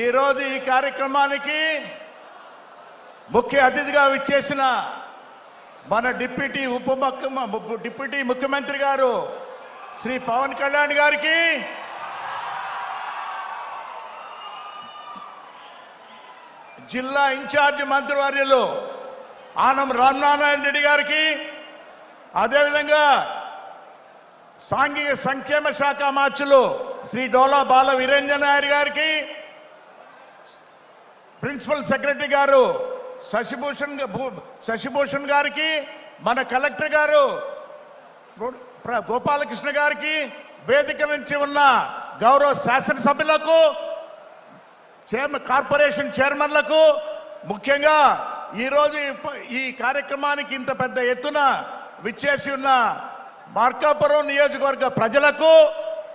ఈరోజు ఈ కార్యక్రమానికి ముఖ్య అతిథిగా విచ్చేసిన మన డిప్యూటీ ఉప ముఖ్య డిప్యూటీ ముఖ్యమంత్రి గారు శ్రీ పవన్ కళ్యాణ్ గారికి జిల్లా ఇన్ఛార్జ్ మంత్రివర్యులు ఆనం రామనారాయణ రెడ్డి గారికి అదేవిధంగా సాంఘిక సంక్షేమ శాఖ మార్చులు శ్రీ డోలా బాల వీరేంద్ర నాయర్ గారికి ప్రిన్సిపల్ సెక్రటరీ గారు శశిభూషణ్ భూ- శశిభూషణ్ గారికి మన కలెక్టర్ గారు గోపాలకృష్ణ గారికి వేదిక నుంచి ఉన్న గౌరవ శాసనసభ్యులకు కార్పొరేషన్ చైర్మన్లకు ముఖ్యంగా ఈరోజు ఈ కార్యక్రమానికి ఇంత పెద్ద ఎత్తున విచ్చేసి ఉన్న మార్కాపురం నియోజకవర్గ ప్రజలకు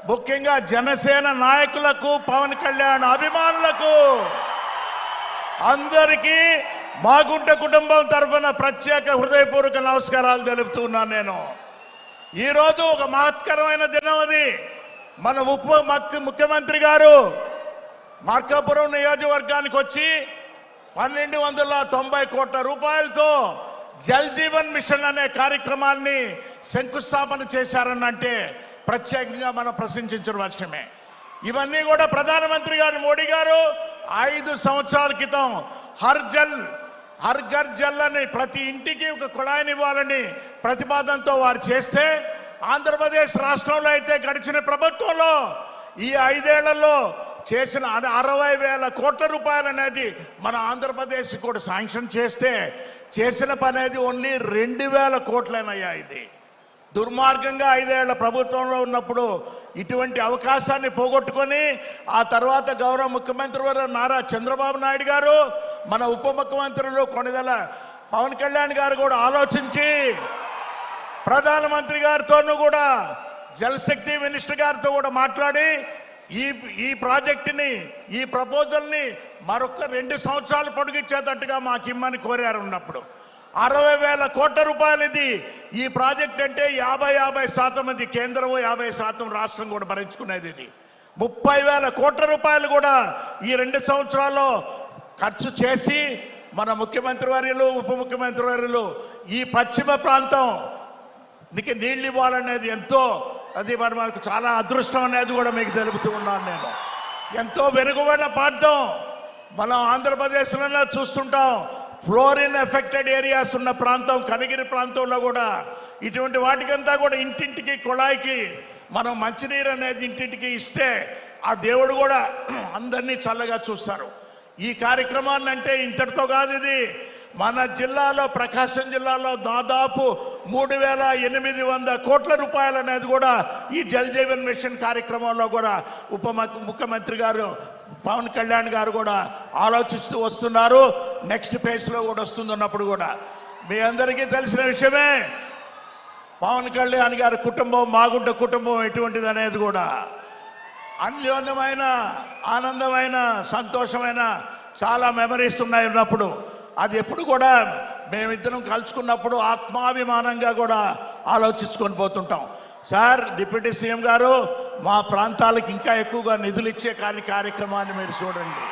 ముఖ్యంగా జనసేన నాయకులకు పవన్ కళ్యాణ్ అభిమానులకు అందరికీ మాగుంట కుటుంబం తరఫున ప్రత్యేక హృదయపూర్వక నమస్కారాలు తెలుపుతున్నాను నేను. ఈరోజు ఒక మహత్కరమైన దినం అది. మన ఉప ముఖ్యమంత్రి గారు మార్కాపురం నియోజకవర్గానికి వచ్చి పన్నెండు వందల తొంభై కోట్ల రూపాయలతో జల్ జీవన్ మిషన్ అనే కార్యక్రమాన్ని శంకుస్థాపన చేశారనంటే ప్రత్యేకంగా మనం ప్రశంసించిన వర్షమే. ఇవన్నీ కూడా ప్రధానమంత్రి గారు మోడీ గారు ఐదు సంవత్సరాల క్రితం హర్ జల్ హర్ ఘర్ జల్ అని ప్రతి ఇంటికి ఒక కుళాయిని ఇవ్వాలని ప్రతిపాదనతో వారు చేస్తే ఆంధ్రప్రదేశ్ రాష్ట్రంలో అయితే గడిచిన ప్రభుత్వంలో ఈ ఐదేళ్ళలో చేసిన అరవై వేల కోట్ల రూపాయలు అనేది మన ఆంధ్రప్రదేశ్ కూడా శాంక్షన్ చేస్తే చేసిన పని అనేది ఓన్లీ రెండు వేల కోట్లనయ్యా ఇది. దుర్మార్గంగా ఐదేళ్ళ ప్రభుత్వంలో ఉన్నప్పుడు ఇటువంటి అవకాశాన్ని పోగొట్టుకొని ఆ తర్వాత గౌరవ ముఖ్యమంత్రి వారు నారా చంద్రబాబు నాయుడు గారు మన ఉప ముఖ్యమంత్రులు కొనిదల పవన్ కళ్యాణ్ గారు కూడా ఆలోచించి ప్రధానమంత్రి గారితోనూ కూడా జలశక్తి మినిస్టర్ గారితో కూడా మాట్లాడి ఈ ఈ ప్రాజెక్టుని ఈ ప్రపోజల్ని మరొక రెండు సంవత్సరాలు పొడిగించేటట్టుగా మాకు ఇమ్మని కోరారు ఉన్నప్పుడు. అరవై వేల కోట్ల రూపాయలు ఇది ఈ ప్రాజెక్ట్ అంటే యాభై యాభై శాతం అది కేంద్రం యాభై శాతం రాష్ట్రం కూడా భరించుకునేది ఇది. ముప్పై వేల కోట్ల రూపాయలు కూడా ఈ రెండు సంవత్సరాల్లో ఖర్చు చేసి మన ముఖ్యమంత్రి వర్యులు ఉప ముఖ్యమంత్రి వర్యులు ఈ పశ్చిమ ప్రాంతం నీకు నీళ్ళు ఇవ్వాలనేది ఎంతో అది మరి మనకు చాలా అదృష్టం అనేది కూడా మీకు తెలుపుతూ ఉన్నాను నేను. ఎంతో వెనుకబడిన ప్రాంతం. మనం ఆంధ్రప్రదేశ్లోనే చూస్తుంటాం. ఫ్లోరిన్ ఎఫెక్టెడ్ ఏరియాస్ ఉన్న ప్రాంతం కనిగిరి ప్రాంతంలో కూడా ఇటువంటి వాటికంతా కూడా ఇంటింటికి కుళాయికి మనం మంచినీరు అనేది ఇంటింటికి ఇస్తే ఆ దేవుడు కూడా అందరినీ చల్లగా చూస్తారు. ఈ కార్యక్రమాన్ని అంటే ఇంతటితో కాదు ఇది. మన జిల్లాలో ప్రకాశం జిల్లాలో దాదాపు మూడు వేల ఎనిమిది వంద కోట్ల రూపాయలు అనేది కూడా ఈ జల్ జీవన్ మిషన్ కార్యక్రమంలో కూడా ఉప ముఖ్యమంత్రి గారు పవన్ కళ్యాణ్ గారు కూడా ఆలోచిస్తూ వస్తున్నారు. నెక్స్ట్ ఫేజ్లో కూడా వస్తుందన్నప్పుడు కూడా. మీ అందరికీ తెలిసిన విషయమే పవన్ కళ్యాణ్ గారి కుటుంబం మాగుంట కుటుంబం ఎటువంటిది అనేది కూడా. అన్యోన్యమైన ఆనందమైన సంతోషమైన చాలా మెమరీస్ ఉన్నాయి ఉన్నప్పుడు. అది ఎప్పుడు కూడా మేమిద్దరం కలుసుకున్నప్పుడు ఆత్మాభిమానంగా కూడా ఆలోచించుకొని పోతుంటాం. సార్ డిప్యూటీ సీఎం గారు మా ప్రాంతాలకు ఇంకా ఎక్కువగా నిధులు ఇచ్చే కార్య కార్యక్రమాన్ని మీరు చూడండి.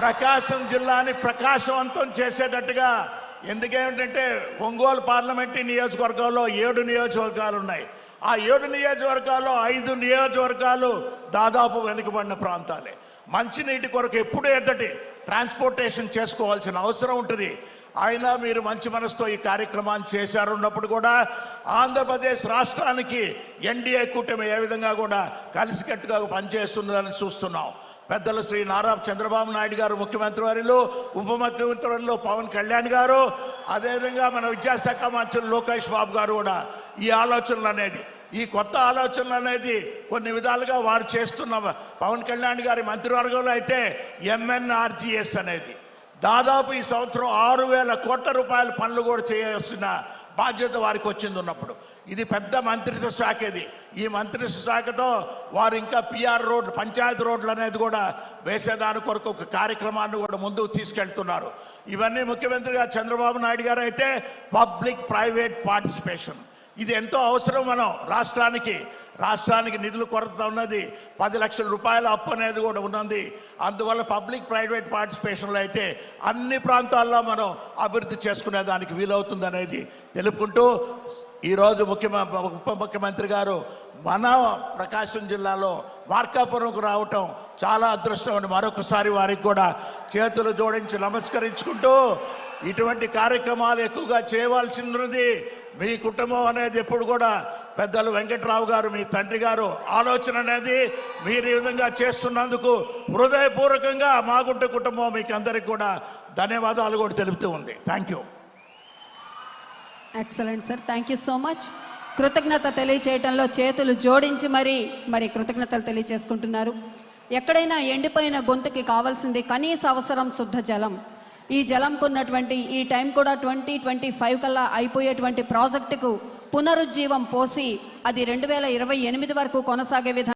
ప్రకాశం జిల్లాని ప్రకాశవంతం చేసేటట్టుగా ఎందుకేమిటంటే ఒంగోలు పార్లమెంటరీ నియోజకవర్గంలో ఏడు నియోజకవర్గాలు ఉన్నాయి. ఆ ఏడు నియోజకవర్గాల్లో ఐదు నియోజకవర్గాలు దాదాపు వెనుకబడిన ప్రాంతాలే. మంచినీటి కొరకు ఎప్పుడు ఎద్దటి ట్రాన్స్పోర్టేషన్ చేసుకోవాల్సిన అవసరం ఉంటుంది. ఆయన మీరు మంచి మనసుతో ఈ కార్యక్రమాన్ని చేశారు ఉన్నప్పుడు కూడా ఆంధ్రప్రదేశ్ రాష్ట్రానికి ఎన్డీఏ కూటమి ఏ విధంగా కూడా కలిసికట్టుగా పనిచేస్తున్నదని చూస్తున్నాం. పెద్దలు శ్రీ నారా చంద్రబాబు నాయుడు గారు ముఖ్యమంత్రి వారిలో ఉప ముఖ్యమంత్రి వారిలో పవన్ కళ్యాణ్ గారు అదేవిధంగా మన విద్యాశాఖ మంత్రులు లోకేష్ బాబు గారు కూడా ఈ ఆలోచనలు అనేది ఈ కొత్త ఆలోచనలు అనేది కొన్ని విధాలుగా వారు చేస్తున్న పవన్ కళ్యాణ్ గారి మంత్రివర్గంలో అయితే ఎంఎన్ఆర్జీఎస్ అనేది. దాదాపు ఈ సంవత్సరం ఆరు వేల కోట్ల రూపాయల పనులు కూడా చేయాల్సిన బాధ్యత వారికి వచ్చింది ఉన్నప్పుడు. ఇది పెద్ద మంత్రిత్వ శాఖ ఇది. ఈ మంత్రిత్వ శాఖతో వారు ఇంకా పిఆర్ రోడ్లు పంచాయతీ రోడ్లు అనేది కూడా వేసేదాని కొరకు ఒక కార్యక్రమాన్ని కూడా ముందుకు తీసుకెళ్తున్నారు. ఇవన్నీ ముఖ్యమంత్రిగా చంద్రబాబు నాయుడు గారు అయితే పబ్లిక్ ప్రైవేట్ పార్టిసిపేషన్. ఇది ఎంతో అవసరం మనం రాష్ట్రానికి. రాష్ట్రానికి నిధులు కొరత ఉన్నది. పది లక్షల రూపాయల అప్పు అనేది కూడా ఉన్నది. అందువల్ల పబ్లిక్ ప్రైవేట్ పార్టిసిపేషన్లో అయితే అన్ని ప్రాంతాల్లో మనం అభివృద్ధి చేసుకునే దానికి వీలవుతుంది అనేది తెలుపుకుంటూ ఈరోజు ముఖ్యమంత్రి ఉప ముఖ్యమంత్రి గారు మన ప్రకాశం జిల్లాలో మార్కాపురంకు రావటం చాలా అదృష్టం అని మరొకసారి వారికి కూడా చేతులు జోడించి నమస్కరించుకుంటూ ఇటువంటి కార్యక్రమాలు ఎక్కువగా చేయవలసినది మీ కుటుంబం అనేది ఎప్పుడు కూడా పెద్దలు వెంకట్రావు గారు మీ తండ్రి గారు ఆలోచన అనేది మీరు ఈ విధంగా చేస్తున్నందుకు హృదయపూర్వకంగా మాగుంట కుటుంబం మీకు అందరికి కూడా ధన్యవాదాలు కూడా తెలుపుతూ ఉంది. Thank you excellent sir thank you so much కృతజ్ఞత తెలియచేయటంలో చేతులు జోడించి మరి మరి కృతజ్ఞతలు తెలియచేసుకుంటున్నారు. ఎక్కడైనా ఎండిపోయిన గొంతుకి కావాల్సింది కనీస అవసరం శుద్ధ జలం. ఈ జలంకు ఉన్నటువంటి ఈ టైం కూడా ట్వంటీ ట్వంటీ ఫైవ్ కల్లా అయిపోయేటువంటి ప్రాజెక్టుకు పునరుజ్జీవం పోసి అది రెండు వేల ఇరవై ఎనిమిది వరకు కొనసాగే విధంగా